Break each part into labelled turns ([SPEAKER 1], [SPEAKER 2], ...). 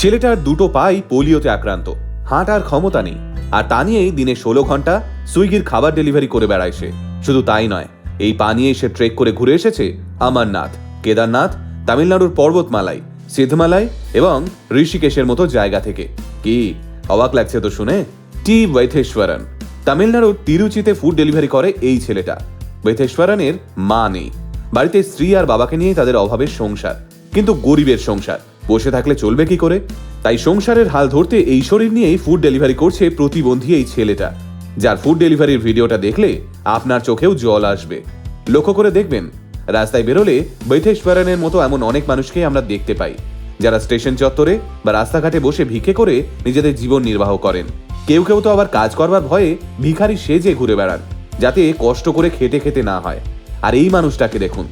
[SPEAKER 1] ছেলেটার দুটো পাই পোলিওতে আক্রান্ত। হাঁটার ক্ষমতা নেই। আর তা নিয়েই দিনে ষোলো ঘণ্টা সুইগির খাবার ডেলিভারি করে বেড়ায় সে। শুধু তাই নয়, এই পা নিয়েই সে ট্রেক করে ঘুরে এসেছে অমরনাথ কেদারনাথ, তামিলনাড়ুর পর্বতমালাই, সিদ্ধমালাই এবং ঋষিকেশের মতো জায়গা থেকে। কি, অবাক লাগছে তো শুনে? টি বৈথেশ্বরন। তামিলনাড়ুর তিরুচিতে ফুড ডেলিভারি করে এই ছেলেটা। বৈথেশ্বরনের মা নেই। বাড়িতে স্ত্রী আর বাবাকে নিয়ে তাদের অভাবের সংসার। কিন্তু গরিবের সংসার। বসে থাকলে চলবে কি করে? তাই সংসারের হাল ধরতে এই শরীর নিয়েই ফুড ডেলিভারি করছে প্রতিবন্ধী এই ছেলেটা। যার ফুড ডেলিভারির ভিডিওটা দেখলে আপনার চোখেও জল আসবে। লক্ষ্য করে দেখবেন, রাস্তায় বেরোলে বৈথেশ্বরনের মতো এমন অনেক মানুষকে আমরা দেখতে পাই, যারা স্টেশন চত্বরে বা রাস্তাঘাটে বসে ভিক্ষে করে নিজেদের জীবন নির্বাহ করেন। কেউ কেউ তো আবার কাজ করবার ভয়ে ভিখারি সেজে ঘুরে বেড়ান, যাতে কষ্ট করে খেতে খেতে না হয়। আর এই মানুষটাকে দেখুন,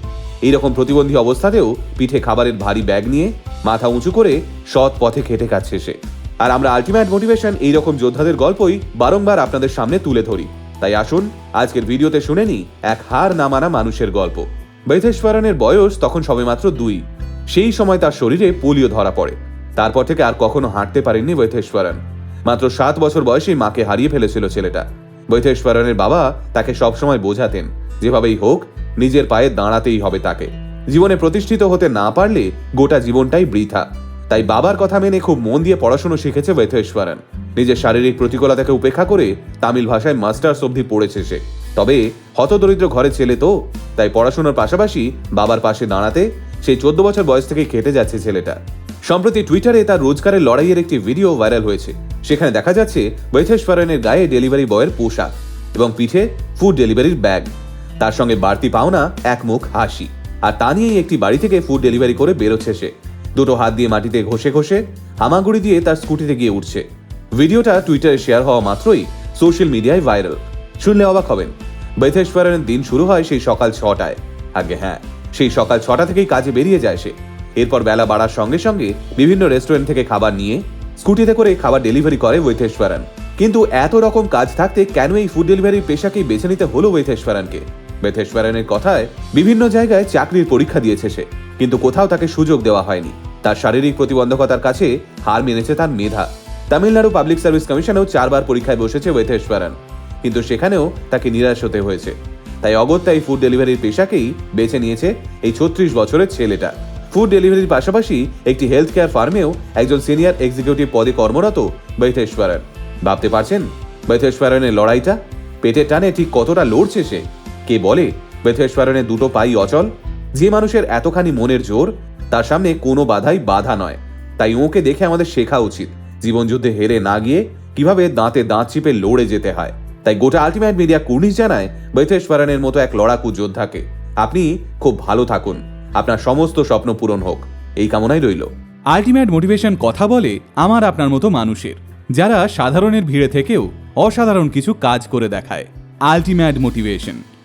[SPEAKER 1] এইরকম প্রতিবন্ধী অবস্থাতেও পিঠে খাবারের ভারী ব্যাগ নিয়ে মাথা উঁচু করে সৎ পথে খেটে খাচ্ছে সে আর আমরা আলটিমেট মোটিভেশন এইরকম যোদ্ধাদের গল্পই বারংবার আপনাদের সামনে তুলে ধরি। তাই আসুন, আজকের ভিডিওতে শুনে নি এক হার না মানা মানুষের গল্প। বৈথেশ্বরনের বয়স তখন সবেমাত্র দুই। সেই সময় তার শরীরে পোলিও ধরা পড়ে। তারপর থেকে আর কখনো হাঁটতে পারেননি বৈথেশ্বরন। মাত্র সাত বছর বয়সেই মাকে হারিয়ে ফেলেছিল ছেলেটা। বৈথেশ্বরনের বাবা তাকে সবসময় বোঝাতেন, যেভাবেই হোক, নিজের পায়ে দাঁড়াতেই হবে তাকে। জীবনে প্রতিষ্ঠিত হতে না পারলে গোটা জীবনটাই বৃথা। তাই বাবার কথা মেনে খুব মন দিয়ে পড়াশুনো শিখেছে বৈথেশ্বরন। নিজের শারীরিক প্রতিকূলতাকে উপেক্ষা করে তামিল ভাষায় মাস্টার্স অবধি পড়েছে সে। তবে হতদরিদ্র ঘরে ছেলে তো, তাই পড়াশোনার পাশাপাশি বাবার পাশে দাঁড়াতে সেই চোদ্দ বছর বয়স থেকে খেটে যাচ্ছে ছেলেটা। সম্প্রতি টুইটারে তার রোজগারের লড়াইয়ের একটি ভিডিও ভাইরাল হয়েছে। সেখানে দেখা যাচ্ছে বৈথেশ্বরনের গায়ে ডেলিভারি বয়ের পোশাক এবং পিঠে ফুড ডেলিভারির ব্যাগ। তার সঙ্গে বাড়তি পাওনা, এক মুখ হাসি। আর তা নিয়েই একটি বাড়ি থেকে ফুড ডেলিভারি করে বেরোচ্ছে সে। দুটো হাত দিয়ে মাটিতে ঘষে ঘষে হামাগুড়ি দিয়ে তার স্কুটিতে গিয়ে উঠছে। ভিডিওটা টুইটারে শেয়ার হওয়া মাত্রই সোশ্যাল মিডিয়ায় ভাইরাল শুনলে অবাক হবেন। বৈথেশ্বরনের দিন শুরু হয় সেই সকাল ছটায়। আগে হ্যাঁ সেই সকাল ছটা থেকেই কাজে বেরিয়ে যায় সে। এরপর বেলা বাড়ার সঙ্গে সঙ্গে বিভিন্ন রেস্টুরেন্ট থেকে খাবার নিয়ে স্কুটিতে করে খাবার ডেলিভারি করে বৈথেশ্বরন। কিন্তু এত রকম কাজ থাকতে কেন এই ফুড ডেলিভারির পেশাকেই বেছে নিতে হলো বৈথেশ্বরনকে? বেথেশ্বরনের কথায় বিভিন্ন জায়গায় চাকরির পরীক্ষা দিয়েছে সে, কিন্তু কোথাও তাকে সুযোগ দেওয়া হয়নি। তার শারীরিক প্রতিবন্ধকতার কাছে হার মেনেছে তার মেধা। তামিলনাড়ু পাবলিক সার্ভিস কমিশনেও চারবার পরীক্ষায় বসেছে ওয়েথেশ্বরন কিন্তু সেখানেও তাকে নিরাশ হতে হয়েছে। তাই অগত্যা এই ফুড ডেলিভারির পেশাকেই বেছে নিয়েছে এই ছত্রিশ বছরের ছেলেটা। ফুড ডেলিভারির পাশাপাশি একটি হেলথ কেয়ার ফার্মেও একজন সিনিয়র এক্সিকিউটিভ পদে কর্মরত বৈথেশ্বরন। ভাবতে পারছেন? বৈথেশ্বরনের লড়াইটা? পেটের টানে ঠিক কতটা লড়ছে সে? কে বলে? বেথেশ্বরনের দুটো পাই অচল। যে মানুষের এতখানি মনের জোর, তার সামনে কোনো বাধাই বাধা নয়। তাই ওকে দেখে আমাদের শেখা উচিত। জীবনযুদ্ধে হেরে না গিয়ে কীভাবে দাঁতে দাঁত চিপে লড়ে যেতে হয়। তাই গোটা আলটিমেট মিডিয়া কুর্নিশ জানায় বৈথেশ্বরনের মতো এক লড়াকু যোদ্ধাকে। আপনি খুব ভালো থাকুন। আপনার সমস্ত স্বপ্ন পূরণ হোক। এই কামনাই রইল।
[SPEAKER 2] আলটিমেট মোটিভেশন কথা বলে আমার আপনার মতো মানুষের, যারা সাধারণের ভিড়ে থেকেও অসাধারণ কিছু কাজ করে দেখায়। Ultimate motivation.